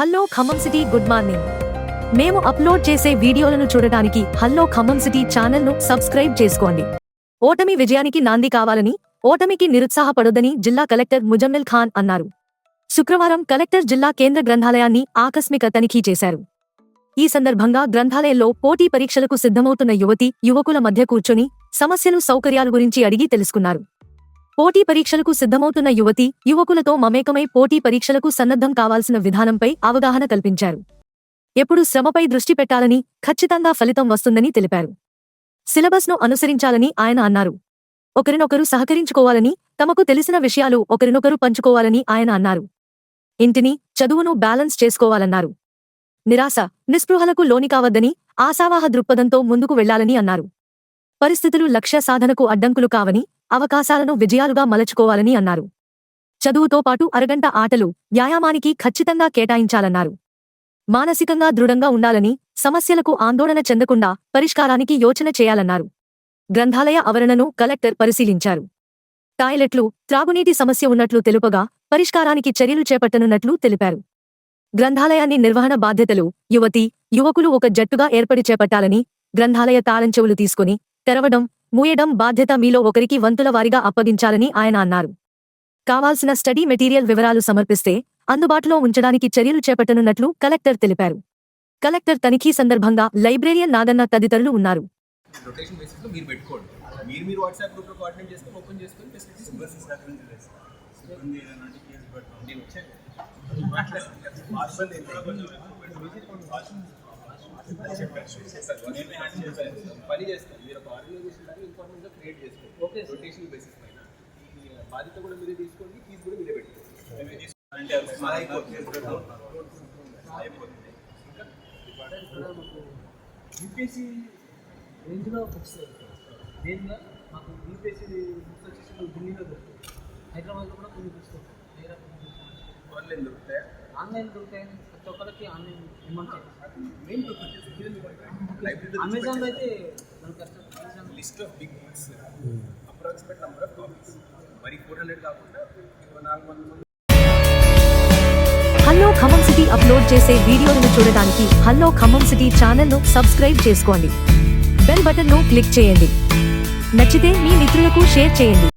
Hello Khammam city good morning. మేము upload చేసే వీడియోలను చూడటానికి హలో ఖమ్మం సిటీ ఛానల్ను సబ్స్క్రైబ్ చేసుకోండి. ఓటమి విజయానికి నాంది కావాలని ఓటమికి నిరుత్సాహపడొద్దని జిల్లా కలెక్టర్ ముజమ్మిల్ ఖాన్ అన్నారు. శుక్రవారం కలెక్టర్ జిల్లా కేంద్ర గ్రంథాలయాన్ని ఆకస్మిక తనిఖీ చేశారు. ఈ సందర్భంగా గ్రంథాలయంలో పోటీ పరీక్షలకు సిద్ధమవుతున్న యువతి యువకుల మధ్య కూర్చొని సమస్యలు సౌకర్యాల గురించి అడిగి తెలుసుకున్నారు. పోటీ పరీక్షలకు సిద్ధమవుతున్న యువతి యువకులతో మమేకమై పోటీ పరీక్షలకు సన్నద్ధం కావాల్సిన విధానంపై అవగాహన కల్పించారు. ఎప్పుడు శ్రమపై దృష్టి పెట్టాలని ఖచ్చితంగా ఫలితం వస్తుందని తెలిపారు. సిలబస్ను అనుసరించాలని ఆయన అన్నారు. ఒకరినొకరు సహకరించుకోవాలని తమకు తెలిసిన విషయాలు ఒకరినొకరు పంచుకోవాలని ఆయన అన్నారు. ఇంటిని చదువును బ్యాలెన్స్ చేసుకోవాలన్నారు. నిరాశ నిస్పృహలకు లోని కావద్దని ఆశావాహ దృక్పథంతో ముందుకు వెళ్ళాలని అన్నారు. పరిస్థితులు లక్ష్య సాధనకు అడ్డంకులు కావని అవకాశాలను విజయాలుగా మలచుకోవాలని అన్నారు. చదువుతో పాటు అరగంట ఆటలు వ్యాయామానికి ఖచ్చితంగా కేటాయించాలన్నారు. మానసికంగా దృఢంగా ఉండాలని సమస్యలకు ఆందోళన చెందకుండా పరిష్కారానికి యోచన చేయాలన్నారు. గ్రంథాలయ ఆవరణను కలెక్టర్ పరిశీలించారు. టాయిలెట్లు త్రాగునీటి సమస్య ఉన్నట్లు తెలుపగా పరిష్కారానికి చర్యలు చేపట్టనున్నట్లు తెలిపారు. గ్రంథాలయాన్ని నిర్వహణ బాధ్యతలు యువతి యువకులు ఒక జట్టుగా ఏర్పడి చేపట్టాలని గ్రంథాలయ తాళంచెవులు తీసుకుని తెరవడం మూయడం బాధ్యత మీలో ఒకరికి వంతుల వారిగా అప్పగించాలని ఆయన అన్నారు. కావాల్సిన స్టడీ మెటీరియల్ వివరాలు సమర్పిస్తే అందుబాటులో ఉంచడానికి చర్యలు చేపట్టనున్నట్లు కలెక్టర్ తెలిపారు. కలెక్టర్ తనిఖీ సందర్భంగా లైబ్రేరియన్ నాగన్న తదితరులు ఉన్నారు. రొటేషన్ బేసిస్లో బాధ్యత కూడా మీరే తీసుకోండి ఫీజు కూడా మీరే పెట్టుకోండి. యూపీఎస్సీ రేంజ్లో బుక్స్ దేనిగా మాకు యూపీఎస్సీ బుక్స్ వచ్చేసి ఢిల్లీలో దొరుకుతాయి హైదరాబాద్లో కూడా కొన్ని బుక్స్ ఆన్లైన్ దొరుకుతాయి? ఆన్లైన్ దొరుకుతాయి ప్రతి ఒక్కరికి ఆన్లైన్ ఇమ్మంటారు మెయిన్ లైబ్రరీ అమెజాన్లో అయితే మనకు list of big books approximate number of copies. మరి ఫోర్ హండ్రెడ్ కాకుండా నాలుగు వందల ఖమ్మం సిటీ అప్లోడ్ చేసే వీడియోలను చూడటానికి హలో ఖమ్మం సిటీ ఛానల్ను సబ్స్క్రైబ్ చేసుకోండి. బెల్ బటన్ను క్లిక్ చేయండి. నచ్చితే మీ మిత్రులకు షేర్ చేయండి.